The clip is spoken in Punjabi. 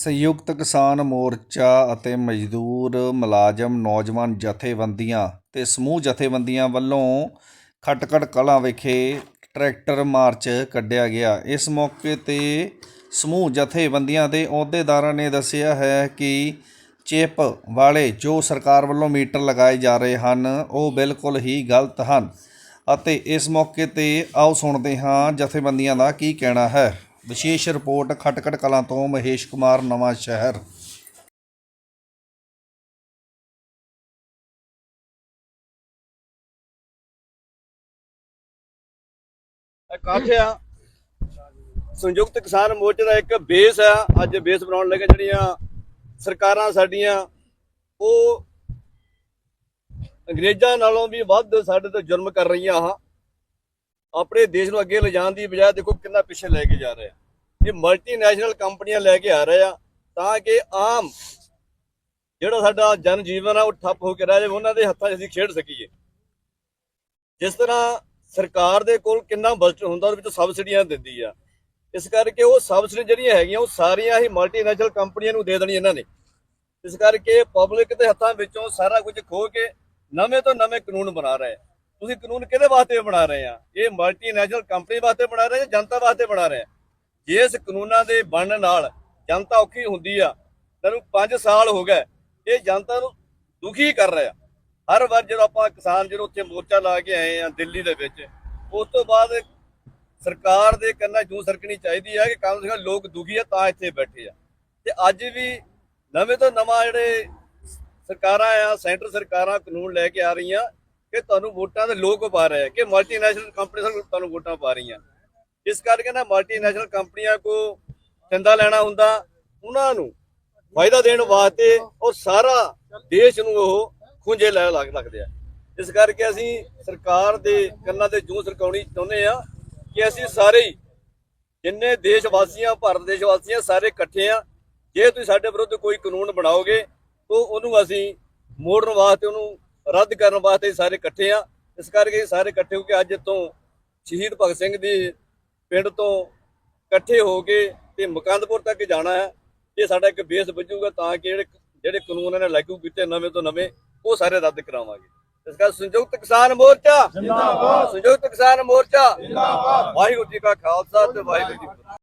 ਸੰਯੁਕਤ ਕਿਸਾਨ ਮੋਰਚਾ ਅਤੇ ਮਜ਼ਦੂਰ ਮੁਲਾਜ਼ਮ ਨੌਜਵਾਨ ਜਥੇਬੰਦੀਆਂ ਤੇ ਸਮੂਹ ਜਥੇਬੰਦੀਆਂ ਵੱਲੋਂ ਖਟਕੜ ਕਲਾਂ ਵਿਖੇ ਟਰੈਕਟਰ ਮਾਰਚ ਕੱਢਿਆ ਗਿਆ। ਇਸ ਮੌਕੇ ਤੇ ਸਮੂਹ ਜਥੇਬੰਦੀਆਂ ਦੇ ਅਹੁਦੇਦਾਰਾਂ ਨੇ ਦੱਸਿਆ ਹੈ ਕਿ ਚਿਪ ਵਾਲੇ ਜੋ ਸਰਕਾਰ ਵੱਲੋਂ ਮੀਟਰ ਲਗਾਏ ਜਾ ਰਹੇ ਹਨ, ਉਹ ਬਿਲਕੁਲ ਹੀ ਗਲਤ ਹਨ ਅਤੇ ਇਸ ਮੌਕੇ ਤੇ ਆਓ ਸੁਣਦੇ ਹਾਂ ਜਥੇਬੰਦੀਆਂ ਦਾ ਕੀ ਕਹਿਣਾ ਹੈ। ਵਿਸ਼ੇਸ਼ ਰਿਪੋਰਟ ਖਟਕੜ ਕਲਾਂ ਤੋਂ ਮਹੇਸ਼ ਕੁਮਾਰ, ਨਵਾਂ ਸ਼ਹਿਰ। ਇਕੱਠ ਸੰਯੁਕਤ ਕਿਸਾਨ ਮੋਰਚੇ ਦਾ ਇੱਕ ਬੇਸ ਆ। ਅੱਜ ਬੇਸ ਬਣਾਉਣ ਲੱਗੇ ਜਿਹੜੀਆਂ ਸਰਕਾਰਾਂ ਸਾਡੀਆਂ, ਉਹ ਅੰਗਰੇਜ਼ਾਂ ਨਾਲੋਂ ਵੀ ਵੱਧ ਸਾਡੇ ਤੇ ਜ਼ੁਲਮ ਕਰ ਰਹੀਆਂ ਆ ਆਪਣੇ ਦੇਸ਼ ਨੂੰ ਅੱਗੇ ਲਿਜਾਣ ਦੀ ਬਜਾਏ ਦੇਖੋ ਕਿੰਨਾ ਪਿੱਛੇ ਲੈ ਕੇ ਜਾ ਰਹੇ ਆ। ਇਹ ਮਲਟੀਨੈਸ਼ਨਲ ਕੰਪਨੀਆਂ ਲੈ ਕੇ ਆ ਰਹੇ ਆ ਤਾਂ ਕਿ ਆਮ ਜਿਹੜਾ ਸਾਡਾ ਜਨ ਜੀਵਨ ਆ ਉਹ ਠੱਪ ਹੋ ਕੇ ਰਹਿ ਜਾਵੇ, ਉਹਨਾਂ ਦੇ ਹੱਥਾਂ 'ਚ ਅਸੀਂ ਖੇਡ ਸਕੀਏ। ਜਿਸ ਤਰ੍ਹਾਂ ਸਰਕਾਰ ਦੇ ਕੋਲ ਕਿੰਨਾ ਬਜਟ ਹੁੰਦਾ, ਉਹਦੇ ਵਿੱਚ ਸਬਸਿਡੀਆਂ ਦਿੰਦੀ ਆ। ਇਸ ਕਰਕੇ ਉਹ ਸਬਸਿਡੀ ਜਿਹੜੀਆਂ ਹੈਗੀਆਂ, ਉਹ ਸਾਰੀਆਂ ਹੀ ਮਲਟੀਨੈਸ਼ਨਲ ਕੰਪਨੀਆਂ ਨੂੰ ਦੇ ਦੇਣੀ ਇਹਨਾਂ ਨੇ। ਇਸ ਕਰਕੇ ਪਬਲਿਕ ਦੇ ਹੱਥਾਂ ਵਿੱਚੋਂ ਸਾਰਾ ਕੁਝ ਖੋ ਕੇ ਨਵੇਂ ਤੋਂ ਨਵੇਂ ਕਾਨੂੰਨ ਬਣਾ ਰਹੇ ਆ। ਤੁਸੀਂ ਕਾਨੂੰਨ ਕਿਹਦੇ ਵਾਸਤੇ ਬਣਾ ਰਹੇ ਆ? ਇਹ ਮਲਟੀਨੈਸ਼ਨਲ ਕੰਪਨੀ ਵਾਸਤੇ ਬਣਾ ਰਹੇ ਆ ਜਾਂ ਜਨਤਾ ਵਾਸਤੇ ਬਣਾ ਰਹੇ ਆ? ਜੇ ਇਸ ਕਾਨੂੰਨਾਂ ਦੇ ਬਣਨ ਨਾਲ ਜਨਤਾ ਔਖੀ ਹੁੰਦੀ ਆ, ਤੈਨੂੰ 5 ਸਾਲ ਹੋ ਗਏ, ਇਹ ਜਨਤਾ ਨੂੰ ਦੁਖੀ ਕਰ ਰਿਹਾ ਹਰ ਵਾਰ ਜਦੋਂ ਆਪਾਂ ਕਿਸਾਨ ਜਦੋਂ ਉੱਥੇ ਮੋਰਚਾ ਲਾ ਕੇ ਆਏ ਆ ਦਿੱਲੀ ਦੇ ਵਿੱਚ, ਉਸ ਤੋਂ ਬਾਅਦ ਸਰਕਾਰ ਦੇ ਕੰਨਾਂ ਜੂ ਸਰਕਣੀ ਚਾਹੀਦੀ ਹੈ ਕਿ ਕਮ ਸੇ ਲੋਕ ਦੁਖੀ ਆ, ਤਾਂ ਇੱਥੇ ਬੈਠੇ ਆ। ਤੇ ਅੱਜ ਵੀ ਨਵੇਂ ਤੋਂ ਨਵਾਂ ਜਿਹੜੇ ਸਰਕਾਰਾਂ ਆ, ਸੈਂਟਰ ਸਰਕਾਰਾਂ ਕਾਨੂੰਨ ਲੈ ਕੇ ਆ ਰਹੀਆਂ ਕਿ ਤੁਹਾਨੂੰ ਵੋਟਾਂ ਦੇ ਲੋਕ ਪਾ ਰਹੇ ਆ, ਕਿ ਮਲਟੀਨੈਸ਼ਨਲ ਕੰਪਨੀ ਤੁਹਾਨੂੰ ਵੋਟਾਂ ਪਾ ਰਹੀਆਂ। ਇਸ ਕਰਕੇ ਨਾ ਮਲਟੀਨੈਸ਼ਨਲ ਕੰਪਨੀਆਂ ਕੋ ਚੰਦਾ ਲੈਣਾ ਹੁੰਦਾ, ਉਹਨਾਂ ਨੂੰ ਫਾਇਦਾ ਦੇਣ ਵਾਸਤੇ ਉਹ ਸਾਰਾ ਦੇਸ਼ ਨੂੰ ਉਹ ਖੁੰਝੇ ਲੈ ਲੱਗ ਸਕਦੇ ਆ। ਇਸ ਕਰਕੇ ਅਸੀਂ ਸਰਕਾਰ ਦੇ ਕੰਨਾਂ ਤੇ ਜੂੰ ਸਰਕਾਉਣੀ ਚਾਹੁੰਦੇ ਆ ਕਿ ਅਸੀਂ ਸਾਰੇ ਹੀ ਜਿੰਨੇ ਦੇਸ਼ ਵਾਸੀਆਂ ਭਾਰਤ ਦੇਸ਼ ਵਾਸੀਆਂ ਸਾਰੇ ਇਕੱਠੇ ਆ, ਜੇ ਤੁਸੀਂ ਸਾਡੇ ਵਿਰੁੱਧ ਕੋਈ ਕਾਨੂੰਨ ਬਣਾਓਗੇ, ਤਾਂ ਉਹਨੂੰ ਅਸੀਂ ਮੋੜਨ ਵਾਸਤੇ ਉਹਨੂੰ ਰੱਦ ਕਰਨ ਵਾਸਤੇ ਸਾਰੇ ਇਕੱਠੇ ਆ ਇਸ ਕਰਕੇ ਸਾਰੇ ਇਕੱਠੇ ਹੋ ਕੇ ਅੱਜ ਤੋਂ ਸ਼ਹੀਦ ਭਗਤ ਸਿੰਘ ਦੀ ਪਿੰਡ ਤੋਂ ਇਕੱਠੇ ਹੋ ਕੇ ਤੇ ਮੁਕੰਦਪੁਰ ਤੱਕ ਜਾਣਾ ਹੈ। ਇਹ ਸਾਡਾ ਇੱਕ ਬੇਸ ਵੱਜੂਗਾ ਤਾਂ ਕਿ ਜਿਹੜੇ ਜਿਹੜੇ ਕਾਨੂੰਨ ਇਹਨਾਂ ਨੇ ਲਾਗੂ ਕੀਤੇ ਨਵੇਂ ਤੋਂ ਨਵੇਂ ਉਹ ਸਾਰੇ ਰੱਦ ਕਰਾਵਾਂਗੇ। ਇਸ ਕਰਕੇ ਸੰਯੁਕਤ ਕਿਸਾਨ ਮੋਰਚਾ। ਜਿੰਦਾਬਾਦ। ਸੰਯੁਕਤ ਕਿਸਾਨ ਮੋਰਚਾ। ਜਿੰਦਾਬਾਦ। ਵਾਹਿਗੁਰੂ ਜੀ ਕਾ ਖਾਲਸਾ ਤੇ ਵਾਹਿਗੁਰੂ ਜੀ